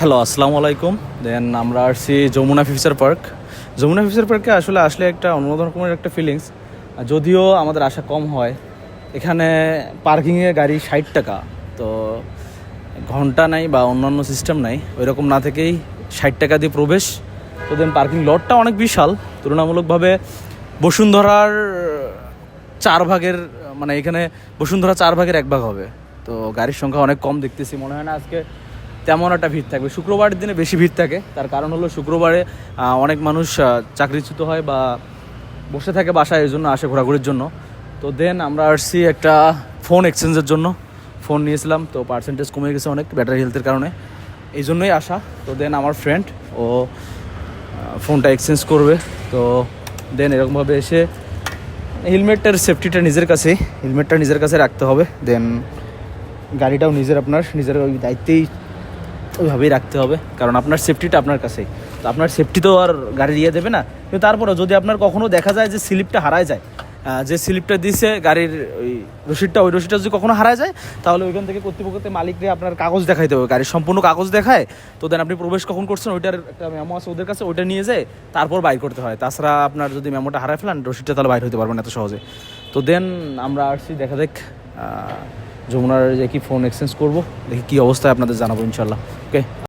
Hello আসসালামু আলাইকুম then আমরা আসছি Jamuna Future Park Jamuna Future পার্কে আসলে আসলে একটা অন্য রকমের একটা ফিলিংস যদিও আমাদের আশা কম হয়, এখানে পার্কিংয়ে গাড়ি ষাট টাকা। তো ঘণ্টা নাই বা অন্যান্য সিস্টেম নাই ওই রকম না থেকেই ষাট টাকা দিয়ে প্রবেশ। তো দেন পার্কিং লটটা অনেক বিশাল। তুলনামূলকভাবে বসুন্ধরার চার ভাগের মানে এখানে বসুন্ধরা চার ভাগের এক ভাগ হবে। তো গাড়ির সংখ্যা অনেক কম দেখতেছি। মনে হয় না আজকে তেমন একটা ভিড় থাকবে। শুক্রবারের দিনে বেশি ভিড় থাকে। তার কারণ হলো শুক্রবারে অনেক মানুষ চাকরিচ্যুত হয় বা বসে থাকে বাসায়, এই জন্য আসে ঘোরাঘুরির জন্য। তো দেন আমরা আসছি একটা ফোন এক্সচেঞ্জের জন্য। ফোন নিয়েছিলাম, তো পার্সেন্টেজ কমে গেছে অনেক ব্যাটারি হেলথের কারণে। এই জন্যই আসা। তো দেন আমার ফ্রেন্ড ও ফোনটা এক্সচেঞ্জ করবে। তো দেন এরকমভাবে এসে হেলমেটটার সেফটিটা নিজের কাছে হেলমেটটা নিজের কাছে রাখতে হবে। দেন গাড়িটাও নিজের আপনার, নিজের ওই দায়িত্বেই ওইভাবেই রাখতে হবে, কারণ আপনার সেফটিটা আপনার কাছেই। তো আপনার সেফটি তো আর গাড়ি দিয়ে দেবে না। কিন্তু তারপরেও যদি আপনার কখনো দেখা যায় যে স্লিপটা হারায় যায় যে স্লিপটা দিছে গাড়ির ওই রসিদটা ওই রসিদটা যদি কখনো হারায় যায়, তাহলে ওইখান থেকে কর্তৃপক্ষের মালিকরে আপনার কাগজ দেখাইতে হবে। গাড়ির সম্পূর্ণ কাগজ দেখায়, তো দেন আপনি প্রবেশ কখন করছেন, ওইটার একটা মেমো আছে ওদের কাছে, ওইটা নিয়ে যায় তারপর বাইর করতে হয়। তাছাড়া আপনার যদি মেমোটা হারায় ফেলান, রসিদটা তাহলে বাইর হতে পারবেন এত সহজে। তো দেন আমরা আসছি, দেখা দেখ যমুনার যে কি ফোন এক্সচেঞ্জ করব দেখি কী অবস্থায় আপনাদের জানাব ইনশাল্লাহ। ওকে